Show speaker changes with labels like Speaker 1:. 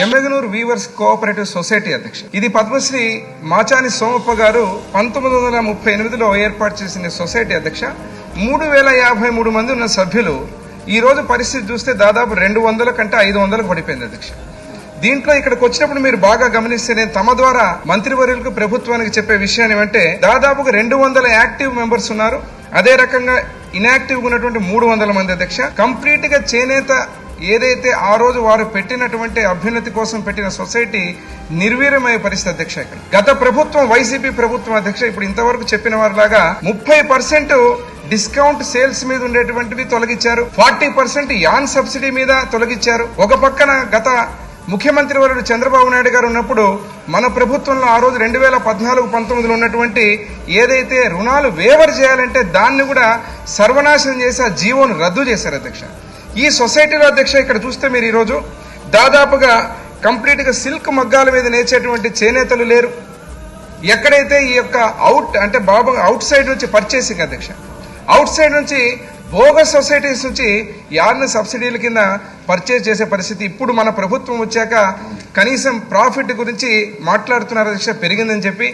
Speaker 1: Yemmiganur weavers cooperative society అధ్యక్ష ఇది పద్మశ్రీ మాచాని సోమప్ప గారు పంతొమ్మిది వందల ముప్పై ఎనిమిదిలో ఏర్పాటు చేసిన సొసైటీ అధ్యక్ష. మూడు వేల యాభై మూడు మంది ఉన్న సభ్యులు ఈ రోజు పరిస్థితి చూస్తే దాదాపు రెండు వందల కంటే ఐదు వందలకు పడిపోయింది అధ్యక్ష. దీంట్లో ఇక్కడికి వచ్చినప్పుడు మీరు బాగా గమనిస్తే నేను తమ ద్వారా మంత్రివర్యులకు ప్రభుత్వానికి చెప్పే విషయం ఏమంటే దాదాపుగా రెండు వందల యాక్టివ్ మెంబర్స్ ఉన్నారు. అదే రకంగా ఇనాక్టివ్ ఉన్నటువంటి మూడు వందల మంది అధ్యక్ష. కంప్లీట్గా చేనేత ఏదైతే ఆ రోజు వారు పెట్టినటువంటి అభ్యున్నతి కోసం పెట్టిన సొసైటీ నిర్వీర్యమయ్యే పరిస్థితి అధ్యక్ష ఇక్కడ. గత ప్రభుత్వం వైసీపీ ప్రభుత్వం అధ్యక్ష ఇప్పుడు ఇంతవరకు చెప్పిన వారిలాగా ముప్పై పర్సెంట్ డిస్కౌంట్ సేల్స్ మీద ఉండేటువంటివి తొలగించారు ఫార్టీ పర్సెంట్ యాన్ సబ్సిడీ మీద తొలగించారు ఒక పక్కన గత ముఖ్యమంత్రి వరుడు చంద్రబాబు నాయుడు గారు ఉన్నప్పుడు మన ప్రభుత్వంలో ఆ రోజు రెండు వేల పద్నాలుగు పంతొమ్మిదిలో ఉన్నటువంటి ఏదైతే రుణాలు వేవర్ చేయాలంటే దాన్ని కూడా సర్వనాశనం చేసి ఆ జీవోను రద్దు చేశారు అధ్యక్ష. ఈ సొసైటీలో అధ్యక్ష ఇక్కడ చూస్తే మీరు ఈరోజు దాదాపుగా కంప్లీట్గా సిల్క్ మగ్గాల మీద నేర్చేటువంటి చేనేతలు లేరు. ఎక్కడైతే ఈ యొక్క అవుట్ అంటే బాబు అవుట్ సైడ్ నుంచి పర్చేసింగ్ అధ్యక్ష అవుట్ సైడ్ నుంచి బోగస్ సొసైటీస్ నుంచి యార్న్ సబ్సిడీల కింద పర్చేజ్ చేసే పరిస్థితి ఇప్పుడు మన ప్రభుత్వం వచ్చాక కనీసం ప్రాఫిట్ గురించి మాట్లాడుతున్నారు అధ్యక్ష పెరిగిందని చెప్పి.